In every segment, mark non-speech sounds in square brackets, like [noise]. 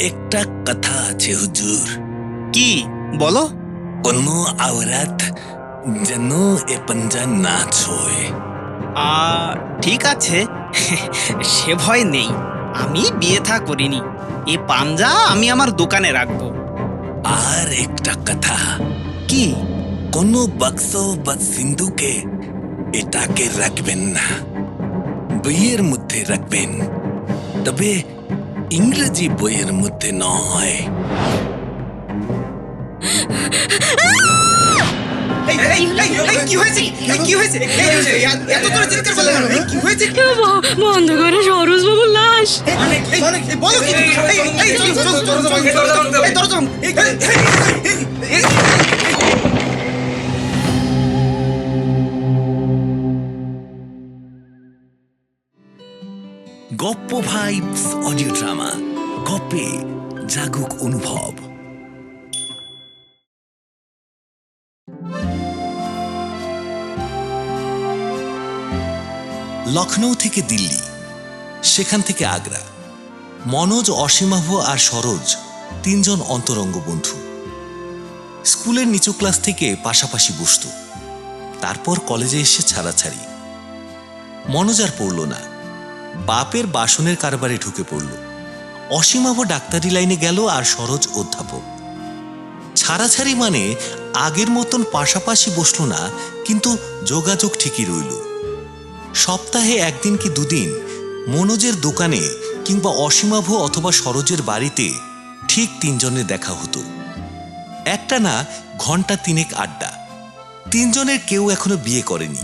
একটা কথা আছে হুজুর। কি? বলো। কোনো আওরাত যেন এ পাঞ্জা না ছোয়। আ ঠিক আছে। সে ভয় নেই। আমি বিয়ে থা করিনি। এ পাঞ্জা আমি আমার দোকানে রাখব। আর একটা কথা। কি? কোনো বাক্স বা সিন্ধুকে এটাকে রাখবেন না। বইয়ের মধ্যে রাখবেন। তবে ইংরেজি বইয়ের মধ্যে নয় কি হয়েছে কি হয়েছে এত তোর চিৎকার করলে কি হয়েছে বন্ধ করে সরোজ বাবুর লাশ বলো কি ভাইবস অডিও ড্রামা গপ্পে জাগুক অনুভব লখনৌ থেকে দিল্লি, সেখান থেকে আগ্রা, মনোজ অসীমাভ আর সরোজ তিনজন অন্তরঙ্গ বন্ধু। স্কুলের নিচু ক্লাস থেকে পাশাপাশি বসত। তারপর কলেজে এসে ছাড়াছাড়ি। মনোজ আর পড়ল না। বাপের বাসনের কারবারে ঢুকে পড়ল। অসীমাভ ডাক্তারি লাইনে গেল আর সরোজ অধ্যাপক। ছাড়াছাড়ি মানে আগের মতন পাশাপাশি বসল না, কিন্তু যোগাযোগ ঠিকই রইল। সপ্তাহে একদিন কি দুদিন মনোজের দোকানে কিংবা অসীমাভ অথবা সরোজের বাড়িতে ঠিক তিনজনের দেখা হতো। একটা না ঘণ্টা তিনেক আড্ডা। তিনজনের কেউ এখনও বিয়ে করেনি।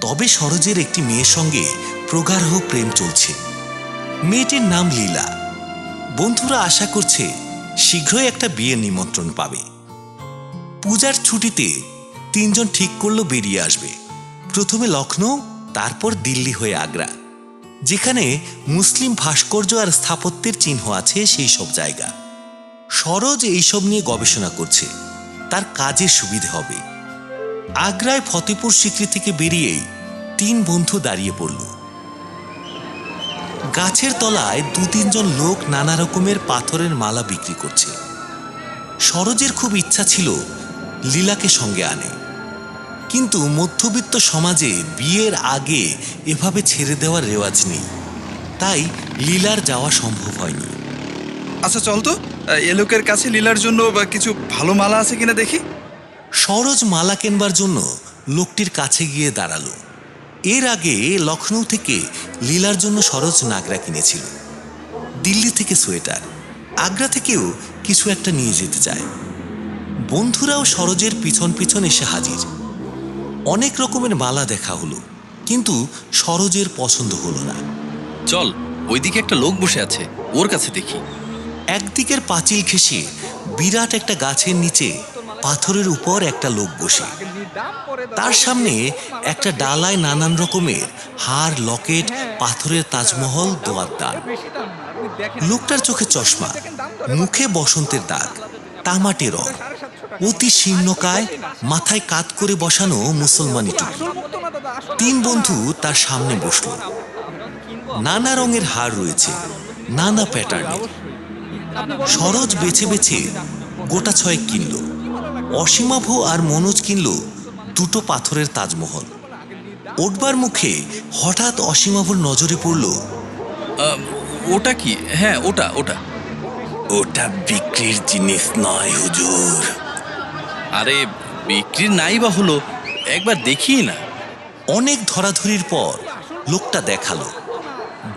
তবে সরোজের একটি মেয়ের সঙ্গে প্রগাঢ় প্রেম চলছে। মেয়েটির নাম লীলা। বন্ধুরা আশা করছে শীঘ্রই একটা বিয়ের নিমন্ত্রণ পাবে। পূজার ছুটিতে তিনজন ঠিক করল বেরিয়ে আসবে। প্রথমে লখনৌ তারপর দিল্লি হয়ে আগ্রা, যেখানে মুসলিম ভাস্কর্য আর স্থাপত্যের চিহ্ন আছে সেই সব জায়গা। সরোজ এইসব নিয়ে গবেষণা করছে। তার কাজের সুবিধে হবে। আগ্রায় ফতেপুর সিক্রি থেকে বেরিয়ে তিন বন্ধু দাঁড়িয়ে পড়ল। গাছের তলায় দু তিনজন লোক নানা রকমের পাথরের মালা বিক্রি করছে। সরোজের খুব ইচ্ছা ছিল লীলাকে সঙ্গে আনে। কিন্তু মধ্যবিত্ত সমাজে বিয়ের আগে এভাবে ছেড়ে দেওয়ার রেওয়াজ নেই। তাই লীলার যাওয়া সম্ভব হয়নি। আচ্ছা চল তো। এ লোকের কাছে লীলার জন্য বা কিছু ভালো মালা আছে কিনা দেখি। সরোজ মালা কেনবার জন্য লোকটির কাছে গিয়ে দাঁড়াল। এর আগে লখনৌ থেকে লীলার জন্য সরোজ নাগরা কিনেছিল। দিল্লি থেকে সোয়েটার আগ্রা থেকেও কিছু একটা নিয়ে যেতে চায়। বন্ধুরাও সরোজের পিছন পিছন এসে হাজির। অনেক রকমের মালা দেখা হলো কিন্তু সরোজের পছন্দ হলো না। চল ওইদিকে একটা লোক বসে আছে ওর কাছে দেখি। একদিকের পাঁচিল ঘেঁষে বিরাট একটা গাছের নিচে পাথরের উপর একটা লোক বসে। তার সামনে একটা ডালায় নানান রকমের হার, লকেট, পাথরের তাজমহল, দোয়ার লোকটার চোখে চশমা, মুখে বসন্তের দাগ, তামাটে রং। অতি শীর্ণকায়, মাথায় কাত করে বসানো মুসলমানি টুপি। তিন বন্ধু তার সামনে বসল। নানা রঙের হার রয়েছে, নানা প্যাটার্নের সরোজ বেছে বেছে গোটা ছয়েক কিনল। অসীমাভ আর মনোজ কিনল দুটো পাথরের তাজমহল। ওঠবার মুখে হঠাৎ অসীমাভর নজরে পড়ল ওটা কি? হ্যাঁ ওটা ওটা। ওটা বিক্রির জিনিস নয় হুজুর। আরে বিক্রির নাই বা হলো একবার দেখি না। অনেক ধরাধরির পর লোকটা দেখাল।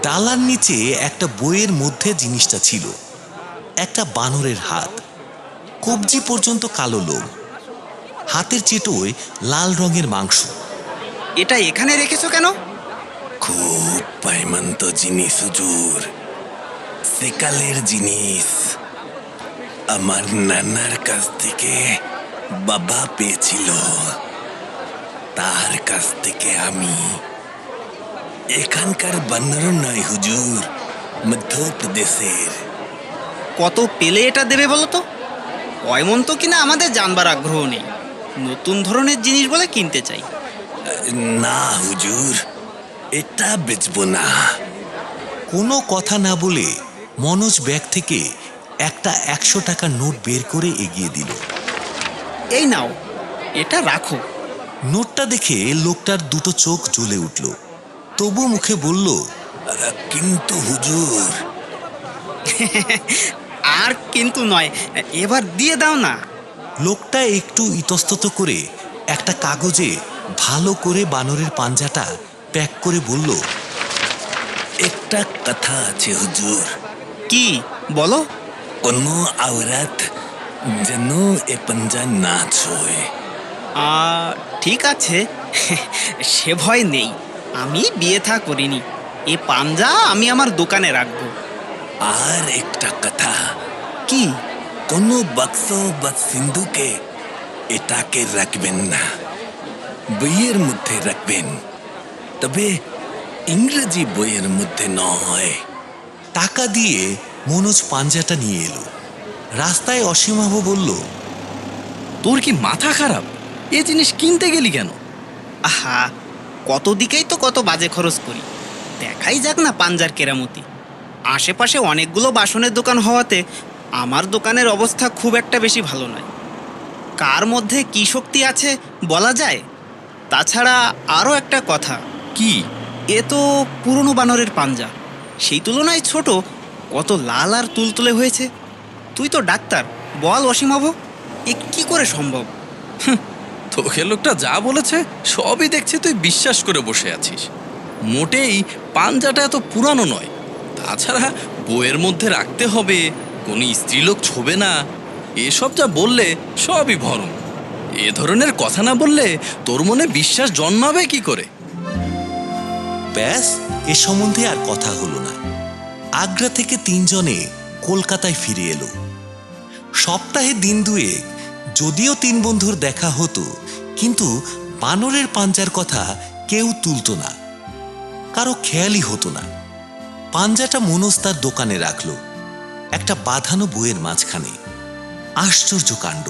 ডালার নিচে একটা বইয়ের মধ্যে জিনিসটা ছিল একটা বানরের হাত। কবজি পর্যন্ত কালো লোম। হাতের চেটোয় লাল রঙের মাংস। এটা এখানে রেখেছো কেন? খুব পাইমান্ত জিনিস হুজুর। সেকালের জিনিস। আমার নানার কাছ থেকে বাবা পেয়েছিল। তার কাছ থেকে আমি। এখানকার বান্দর নয় হুজুর মধ্যপ্রদেশের। কত পেলে এটা দেবে বলো তো? কয়মন তো কিনা আমাদের জানবার আগ্রহ নেই। নতুন ধরনের জিনিস বলে কিনতে চাই। না হুজুর এটা বেচবো না। কোনো কথা না বলে মনোজ ব্যাগ থেকে একটা একশো টাকা নোট বের করে এগিয়ে দিল। এই নাও এটা রাখো। নোটটা দেখে লোকটার দুটো চোখ জ্বলে উঠল। তবু মুখে বলল কিন্তু হুজুর আর কিন্তু নয়। এবার দিয়ে দাও না। লোকটা একটু ইতস্তত করে একটা কাগজে ভালো করে বানরের পাঞ্জাটা প্যাক করে বলল একটা কথা আছে হুজুর। কি? বলো। কোনো আওরাত যেন এ পাঞ্জা না ছোয়। আ, ঠিক আছে। সে ভয় নেই। আমি বিয়ে থা করিনি। এ পাঞ্জা আমি আমার দোকানে রাখব। আর একটা কথা। কি? কোনো বাক্স বা সিন্ধুকে এটাকে রাখবেন না। বইয়ের মধ্যে রাখবেন। তবে ইংরেজি বইয়ের মধ্যে নয়। টাকা দিয়ে মনোজ পাঞ্জাটা নিয়ে এলো। রাস্তায় অসীমাভ বলল তোর কি মাথা খারাপ? এ জিনিস কিনতে গেলি কেন? আহা কত দিকেই তো কত বাজে খরচ করি। দেখাই যাক না পাঞ্জার কেরামতি। আশেপাশে অনেকগুলো বাসনের দোকান হওয়াতে আমার দোকানের অবস্থা খুব একটা বেশি ভালো নয়। কার মধ্যে কি শক্তি আছে বলা যায়? তাছাড়া আরও একটা কথা। কি? এ তো পুরনো বানরের পাঞ্জা। সেই তুলনায় ছোট কত লাল আর তুলতুলে হয়েছে। তুই তো ডাক্তার বল অসীমাভ এ কি করে সম্ভব? তোকে লোকটা যা বলেছে সবই দেখছি তুই বিশ্বাস করে বসে আছিস। মোটেই পাঞ্জাটা এত পুরানো নয় তাছাড়া বইয়ের মধ্যে রাখতে হবে, কোনো স্ত্রীলোক ছোবে না। এসব যা বললে সবই ভরম। এ ধরনের কথা না বললে তোর মনে বিশ্বাস জন্মাবে কি করে? ব্যাস, এ সম্বন্ধে আর কথা হলো না। আগ্রা থেকে তিনজনে কলকাতায় ফিরে এলো। সপ্তাহে দিন দুয়েক যদিও তিন বন্ধুর দেখা হতো, কিন্তু বানরের পাঞ্জার কথা কেউ তুলতো না। কারও খেয়ালই হতো না। পাঞ্জাটা মনোজ তার দোকানে রাখল। একটা বাঁধানো বইয়ের মাঝখানে। আশ্চর্য কাণ্ড।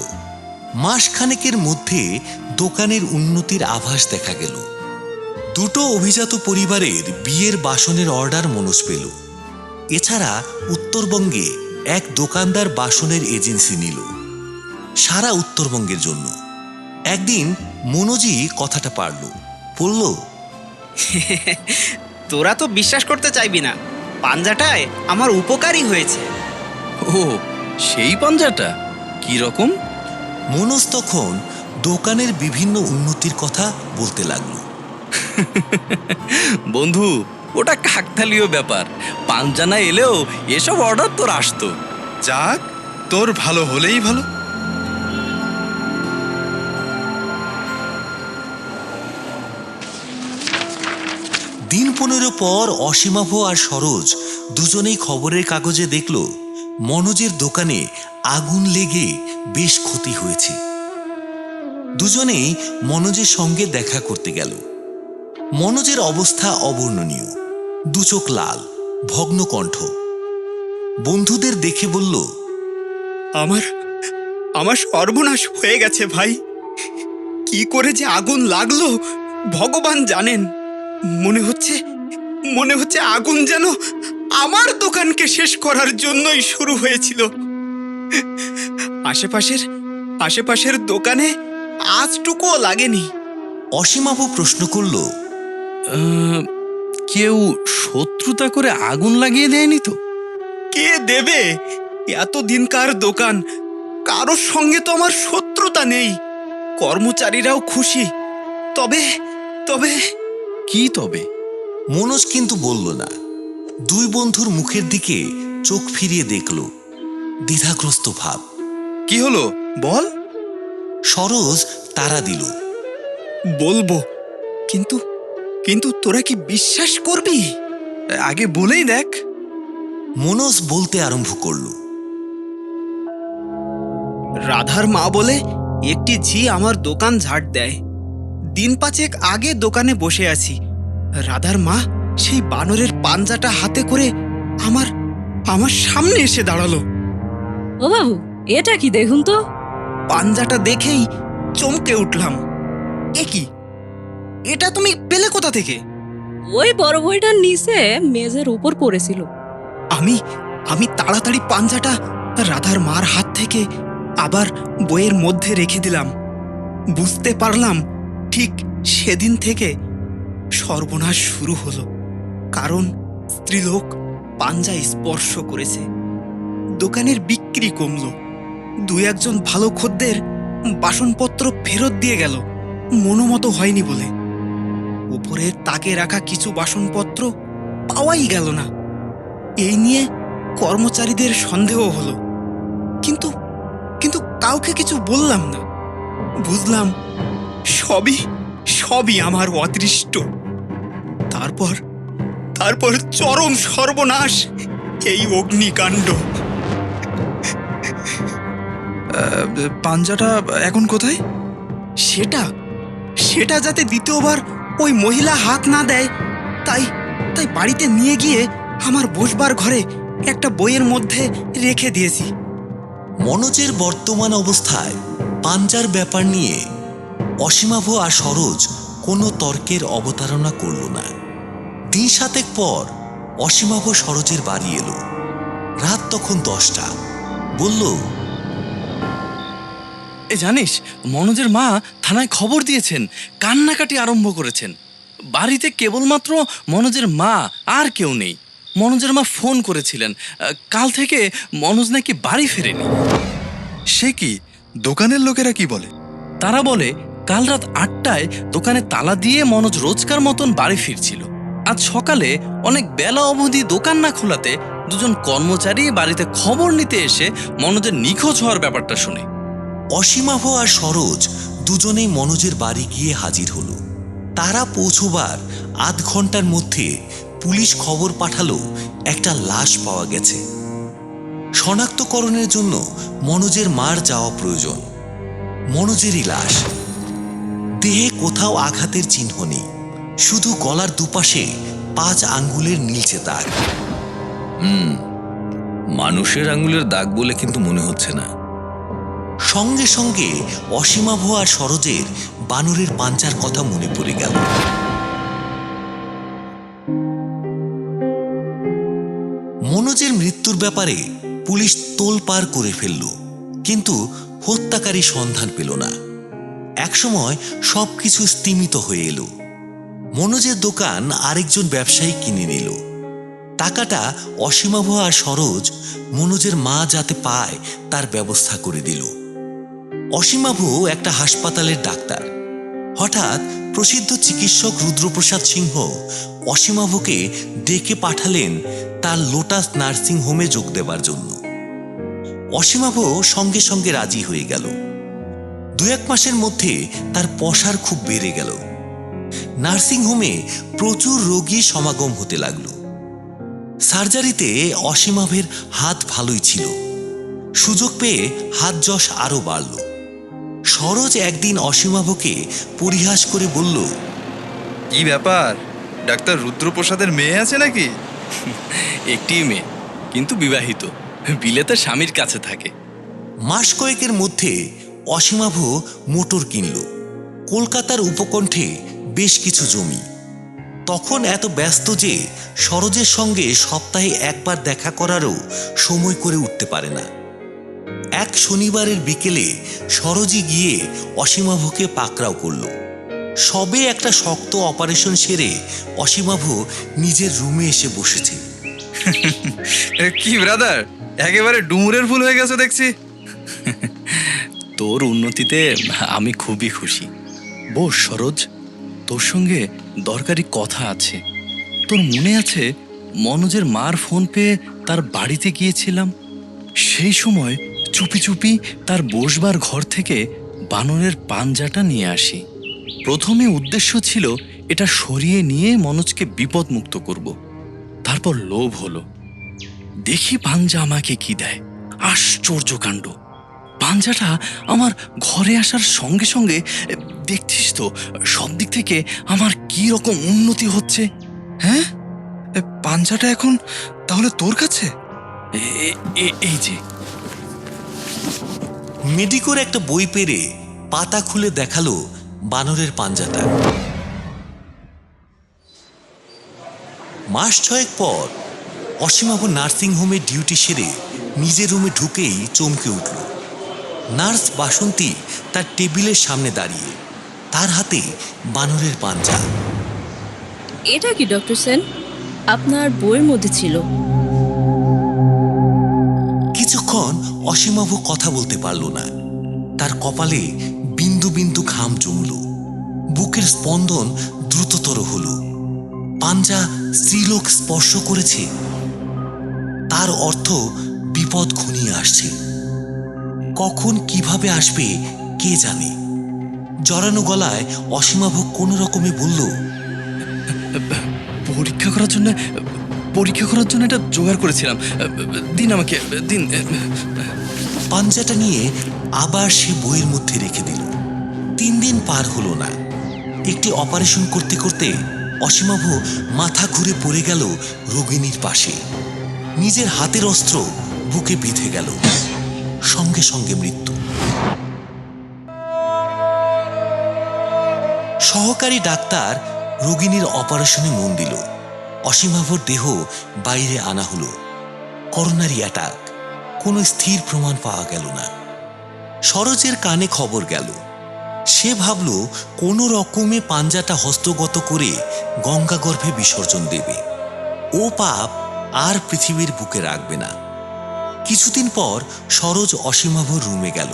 মাসখানেকের মধ্যে দোকানের উন্নতির আভাস দেখা গেল। দুটো অভিজাত পরিবারের বিয়ের বাসনের অর্ডার মনোজ পেল। এছাড়া উত্তরবঙ্গে এক দোকানদার বাসনের এজেন্সি নিল। সারা উত্তরবঙ্গের জন্য। একদিন মনোজই কথাটা পারল। বলল তোরা তো বিশ্বাস করতে চাইবি না। পাঞ্জাটায় আমার উপকারই হয়েছে। ও সেই পাঞ্জাটা? কি রকম? মনোজ তখন দোকানের বিভিন্ন উন্নতির কথা বলতে লাগল। [laughs] বন্ধু ওটা কাকতালীয় ব্যাপার। পাঞ্জানা এলেও এসব অর্ডার তোর আসতো। যাক তোর ভালো হলেই ভালো। দিন পনেরো পর অসীমাভ আর সরোজ দুজনেই খবরের কাগজে দেখল, মনোজের দোকানে আগুন লেগে বেশ ক্ষতি হয়েছে। দুজনেই মনোজের সঙ্গে দেখা করতে গেল। মনোজের অবস্থা অবর্ণনীয় দুচোখ লাল, ভগ্ন কণ্ঠ। বন্ধুদের দেখে বলল, আমার আমার সর্বনাশ হয়ে গেছে ভাই। কি করে যে আগুন লাগল, ভগবান জানেন। মনে হচ্ছে মনে হচ্ছে আগুন যেন আমার দোকানকে শেষ করার জন্যই শুরু হয়েছিল। আশেপাশের আশেপাশের দোকানে আজটুকুও লাগেনি। অসীমাভ প্রশ্ন করল কেউ শত্রুতা করে আগুন লাগিয়ে দেয়নি তো? কে দেবে? এত দিনকার দোকান কারোর সঙ্গে তো আমার শত্রুতা নেই। কর্মচারীরাও খুশি। তবে তবে কি তবে? মনোজ কিন্তু বলল না। দুই বন্ধুর মুখের দিকে চোখ ফিরিয়ে দেখল দ্বিধাগ্রস্ত ভাব। কি হলো? বল। সরোজ তারা দিল। বলব। কিন্তু কিন্তু তোরা কি বিশ্বাস করবি? আগে বলেই দেখ। মনোজ বলতে আরম্ভ করল। রাধার মা বলে একটি ঝি আমার দোকান ঝাড় দেয়। দিন পাঁচেক আগে দোকানে বসে আছি। রাধার মা সেই বানরের পাঞ্জাটা হাতে করে আমার আমার সামনে এসে দাঁড়াল। ও বাবু এটা কি দেখুন তো? পাঞ্জাটা দেখেই চমকে উঠলাম। এ কি? এটা তুমি পেলে কোথা থেকে? ওই বড় বইটার নিচে মেজের উপর পড়েছিল। আমি আমি তাড়াতাড়ি পাঞ্জাটা রাধার মার হাত থেকে আবার বইয়ের মধ্যে রেখে দিলাম। বুঝতে পারলাম ঠিক সেদিন থেকে সর্বনাশ শুরু হলো, কারণ স্ত্রীলোক পাঞ্জা স্পর্শ করেছে। দোকানের বিক্রি কমল দু একজন ভালো খদ্দের বাসনপত্র ফেরত দিয়ে গেল মনোমতো হয়নি বলে। উপরের তাকে রাখা কিছু বাসনপত্র পাওয়াই গেল না। এই নিয়ে কর্মচারীদের সন্দেহ হলো, কিন্তু কিন্তু কাউকে কিছু বললাম না। বুঝলাম সবই সবই আমার অদৃষ্ট। তারপর তারপর চরম সর্বনাশ এই অগ্নিকাণ্ড। আহ, পাঞ্জাটা এখন কোথায়? সেটা সেটা যাতে দ্বিতীয়বার ওই মহিলা হাত না দেয় তাই তাই বাড়িতে নিয়ে গিয়ে আমার বসবার ঘরে একটা বইয়ের মধ্যে রেখে দিয়েছি। মনোজের বর্তমান অবস্থায় পাঞ্জার ব্যাপার নিয়ে অসীমাভ আর সরোজ কোনো তর্কের অবতারণা করল না। দিন সাতেক পর অসীমাভ সরোজের বাড়ি এলো। রাত তখন দশটা। বলল এ জানিস মনোজের মা থানায় খবর দিয়েছেন কান্নাকাটি আরম্ভ করেছেন। বাড়িতে কেবলমাত্র মনোজের মা আর কেউ নেই। মনোজের মা ফোন করেছিলেন কাল থেকে মনোজ নাকি বাড়ি ফেরেনি। সে কি? দোকানের লোকেরা কি বলে? তারা বলে কাল রাত আটটায় দোকানে তালা দিয়ে মনোজ রোজকার মতন বাড়ি ফিরছিল। আজ সকালে অনেক বেলা অবধি দোকান না খোলাতে দুজন কর্মচারী বাড়িতে খবর নিতে এসে মনোজের নিখোঁজ হওয়ার ব্যাপারটা শুনে। অসীমাভ আর সরোজ দুজনেই মনোজের বাড়ি গিয়ে হাজির হলো। তারা পৌঁছবার আধ ঘণ্টার মধ্যে পুলিশ খবর পাঠালো, একটা লাশ পাওয়া গেছে। শনাক্তকরণের জন্য মনোজের মার যাওয়া প্রয়োজন। মনোজেরই লাশ। দেহে কোথাও আঘাতের চিহ্ন নেই। শুধু গলার দুপাশে পাঁচ আঙ্গুলের নীলচে দাগ। হুম মানুষের আঙ্গুলের দাগ বলে কিন্তু মনে হচ্ছে না। সঙ্গে সঙ্গে অসীমাভ আর সরোজের বানরের পাঞ্চার কথা মনে পড়ে গেল। মনোজের মৃত্যুর ব্যাপারে পুলিশ তোলপার করে ফেলল কিন্তু হত্যাকারী সন্ধান পেল না। একসময় সবকিছু স্তিমিত হয়ে এলো। মনোজের দোকান আরেকজন ব্যবসায়ী কিনে নিল। টাকাটা অসীমাভ আর সরোজ মনোজের মা যাতে পায় তার ব্যবস্থা করে দিল। অসীমাভ একটা হাসপাতালের ডাক্তার। হঠাৎ প্রসিদ্ধ চিকিৎসক রুদ্রপ্রসাদ সিংহ অসীমাভকে ডেকে পাঠালেন তার লোটাস নার্সিং হোমে যোগ দেবার জন্য। অসীমাভ সঙ্গে সঙ্গে রাজি হয়ে গেল। দু এক মাসের মধ্যে তার পসার খুব বেড়ে গেল। নার্সিং হোমে প্রচুর রোগী সমাগম হতে লাগল। সার্জারিতে অসীমাভের হাত ভালোই ছিল। সুযোগ পেয়ে হাত যশ আরও বাড়ল। সরোজ একদিন অসীমাভকে পরিহাস করে বলল কি ব্যাপার? ডাক্তার রুদ্রপ্রসাদের মেয়ে আছে নাকি? [laughs] একটি মেয়ে কিন্তু বিবাহিত। বিলেতে স্বামীর কাছে থাকে। মাস কয়েকের মধ্যে অসীমাভ মোটর কিনল। কলকাতার উপকণ্ঠে বেশ কিছু জমি। তখন এত ব্যস্ত যে সরোজের সঙ্গে সপ্তাহে একবার দেখা করারও সময় করে উঠতে পারে না। এক শনিবারের বিকেলে সরোজি গিয়ে অসীমাভকে পাকড়াও করল। সবে একটা শক্ত অপারেশন সেরে অসীমাভ নিজের রুমে এসে বসেছে। [laughs] কি ব্রাদার? একেবারে ডুমুরের ফুল হয়ে গেছে দেখছি। [laughs] তোর উন্নতিতে আমি খুবই খুশি। বস, সরোজ, তোর সঙ্গে দরকারি কথা আছে। তোর মনে আছে মনোজের মার ফোন পেয়ে তার বাড়িতে গিয়েছিলাম? সেই সময় চুপি চুপি তার বসবার ঘর থেকে বানরের পাঞ্জাটা নিয়ে আসি। প্রথমে উদ্দেশ্য ছিল এটা সরিয়ে নিয়ে মনোজকে বিপদমুক্ত করব। তারপর লোভ হলো। দেখি পাঞ্জা আমাকে কি দেয়। আশ্চর্য কাণ্ড। পাঞ্জাটা আমার ঘরে আসার সঙ্গে সঙ্গে, দেখছিস তো, সব দিক থেকে আমার কি রকম উন্নতি হচ্ছে? হ্যাঁ? পাঞ্জাটা এখন তাহলে তোর কাছে? এই যে। মেডিকোর একটা বই পেরে পাতা খুলে দেখাল বানরের পাঞ্জাটা। মাস ছয়েক পর অসীমাভ নার্সিং হোমে ডিউটি সেরে নিজের রুমে ঢুকেই চমকে উঠল। নার্স বাসন্তী তার টেবিলের সামনে দাঁড়িয়ে তার হাতে বানরের পাঞ্জা। এটা কি ডক্টর সেন? আপনার বইয়ের মধ্যে ছিল। কিছুক্ষণ অসীমাভ কথা বলতে পারল না। তার কপালে বিন্দু বিন্দু ঘাম জমল। বুকের স্পন্দন দ্রুততর হল। পাঞ্জা স্ত্রীলোক স্পর্শ করেছে। তার অর্থ বিপদ ঘনিয়ে আসছে। কখন কীভাবে আসবে কে জানে? জড়ানো গলায় অসীমাভ কোনো রকমে বলল পরীক্ষা করার জন্য পরীক্ষা করার জন্য এটা জোগাড় করেছিলাম। দিন আমাকে দিন পাঞ্জাটা নিয়ে আবার সে বইয়ের মধ্যে রেখে দিল। তিন দিন পার হলো না। একটি অপারেশন করতে করতে অসীমাভ মাথা ঘুরে পড়ে গেল রোগিণীর পাশে। নিজের হাতের অস্ত্র বুকে বিঁধে গেল। সঙ্গে সঙ্গে মৃত্যু। সহকারী ডাক্তার রোগিণীর অপারেশনে মন দিল। অসীমাভর দেহ বাইরে আনা হলো। Coronary attack. কোনো স্থির প্রমাণ পাওয়া গেল না। সরোজের কানে খবর গেল। সে ভাবল কোনো রকমে পাঞ্জাটা হস্তগত করে গঙ্গাগর্ভে বিসর্জন দেবে। ও পাপ আর পৃথিবীর বুকে রাখবে না। কিছুদিন পর সরোজ অসীমাভর রুমে গেল।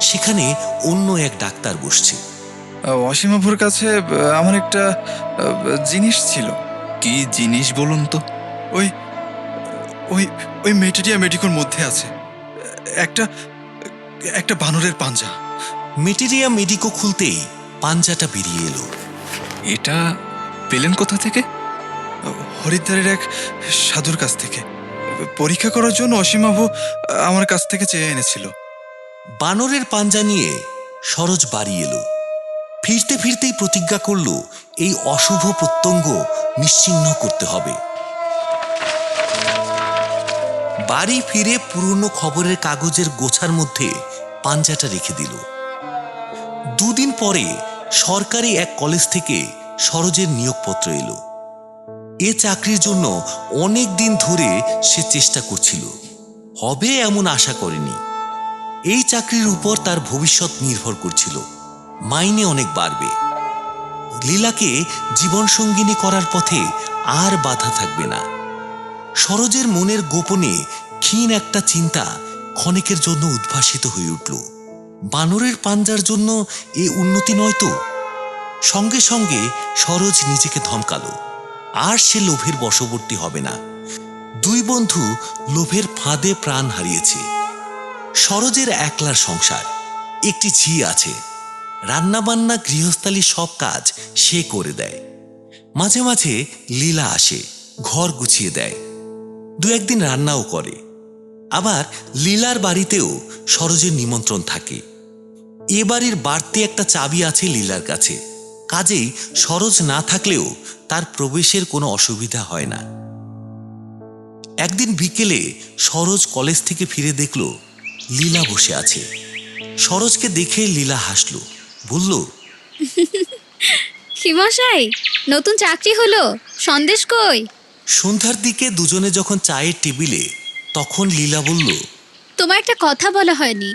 সেখানে অন্য এক ডাক্তার বসছে। অসীমাভুর কাছে আমার একটা জিনিস ছিল। কি জিনিস বলুন তো? ওই ওই ওই মেটেরিয়া মেডিকোর মধ্যে আছে। একটা একটা বানরের পাঞ্জা। মেটেরিয়া মেডিকো খুলতেই পাঞ্জাটা বেরিয়ে এলো। এটা পেলেন কোথা থেকে? হরিদ্বারের এক সাধুর কাছ থেকে। পরীক্ষা করার জন্য অসীমাভু আমার কাছ থেকে চেয়ে এনেছিল। বানরের পাঞ্জা নিয়ে সরোজ বাড়ি এলো। ফিরতে ফিরতেই প্রতিজ্ঞা করল, এই অশুভ প্রত্যঙ্গ নিশ্চিহ্ন করতে হবে। বাড়ি ফিরে পুরনো খবরের কাগজের গোছার মধ্যে পাঞ্জাটা রেখে দিল। দুদিন পরে সরকারি এক কলেজ থেকে সরোজের নিয়োগপত্র এলো। এ চাকরির জন্য অনেক দিন ধরে সে চেষ্টা করছিল। হবে এমন আশা করেনি। এই চাকরির উপর তার ভবিষ্যৎ নির্ভর করছিল। মাইনে অনেক বাড়বে। লীলাকে জীবনসঙ্গিনী করার পথে আর বাধা থাকবে না। সরোজের মনের গোপনে ক্ষীণ একটা চিন্তা ক্ষণিকের জন্য উদ্ভাসিত হয়ে উঠল। বানরের পাঞ্জার জন্য এ উন্নতি নয় তো? সঙ্গে সঙ্গে সরোজ নিজেকে ধমকালো। আর সে লোভের বশবর্তী হবে না। দুই বন্ধু লোভের ফাঁদে প্রাণ হারিয়েছে। সরোজের একলার সংসার, একটি ঝি আছে। রান্নাবান্না, গৃহস্থালী সব কাজ সে করে দেয়। মাঝে মাঝে লীলা আসে, ঘর গুছিয়ে দেয়। দু একদিন রান্নাও করে। আবার লীলার বাড়িতেও সরোজের নিমন্ত্রণ থাকে। এ বাড়ির বাড়তি একটা চাবি আছে লীলার কাছে। কাজেই সরোজ না থাকলেও তার প্রবেশের কোনো অসুবিধা হয় না। একদিন বিকেলে সরোজ কলেজ থেকে ফিরে দেখল লীলা বসে আছে। সরোজকে দেখে লীলা হাসল বলল হিমশাই নতুন চাকরি হলো সন্দেশ কই? সন্ধ্যার দিকে দুজনে যখন চায়ের টেবিলে তখন লীলা বলল তোমার একটা কথা বলা হয়নি।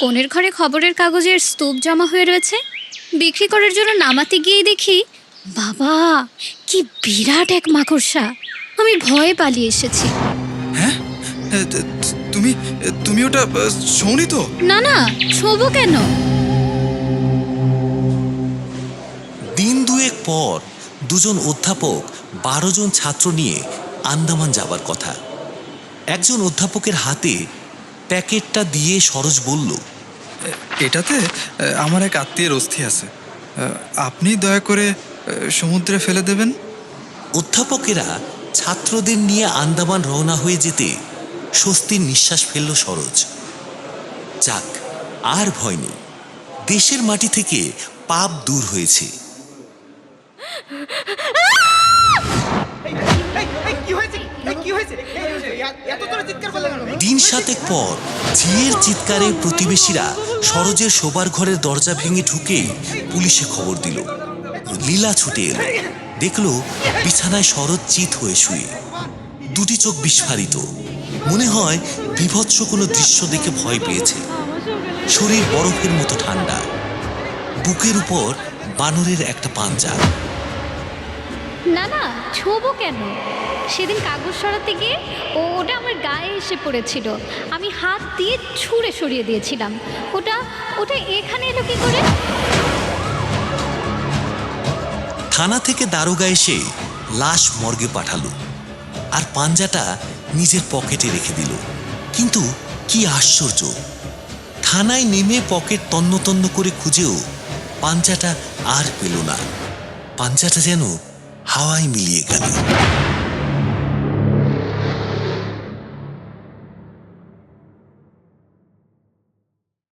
কোণের ঘরে খবরের কাগজের স্তূপ জমা হয়ে রয়েছে? বিক্রি করার জন্য নামাতে গিয়ে দেখি বাবা কি বিরাট এক মাকড়সা। আমি ভয়ে পালিয়ে এসেছি। হ্যাঁ? তুমি তুমি ওটা শোনি তো? না না ছোবো কেন? দিন দুয়েক পর দুজন অধ্যাপক বারো জন ছাত্র নিয়ে আন্দামান যাবার কথা। একজন অধ্যাপকের হাতে প্যাকেটটা দিয়ে সরোজ বলল এটাতে আমার এক আত্মীয়ের অস্থি আছে। আপনি দয়া করে সমুদ্রে ফেলে দেবেন। অধ্যাপকেরা ছাত্রদের নিয়ে আন্দামান রওনা হয়ে যেতে স্বস্তির নিঃশ্বাস ফেলল সরোজ। যাক, আর ভয় নেই। দেশের মাটি থেকে পাপ দূর হয়েছে। দিন সাতেক পর, ঝিয়ের চিৎকারে প্রতিবেশীরা সরোজের শোবার ঘরের দরজা ভেঙে ঢুকে পুলিশে খবর দিল। লীলা ছুটে এলো। দেখল বিছানায় শরৎ চিত হয়ে শুয়ে। দুটি চোখ বিস্ফারিত। মনে হয় বিভৎস কোনো দৃশ্য দেখে ভয় পেয়েছে। শরীর বরফের মতো ঠান্ডা। বুকের উপর বানরের একটা পাঞ্জা। না না, ছোবো কেন? সেদিন কাগজ সরাতে গিয়ে ও, ওটা আমার গায়ে এসে পড়েছিল। আমি হাত দিয়ে ছুঁড়ে সরিয়ে দিয়েছিলাম। ওটা ওটা এখানে এলো কি করে? থানা থেকে দারোগা এসে লাশ মর্গে পাঠালো আর পাঞ্জাটা নিজের পকেটে রেখে দিল। কিন্তু কি আশ্চর্য! থানায় নেমে পকেট তন্ন তন্ন করে খুঁজেও পাঞ্জাটা আর পেল না। পাঞ্জাটা যেন हवाई मिलिए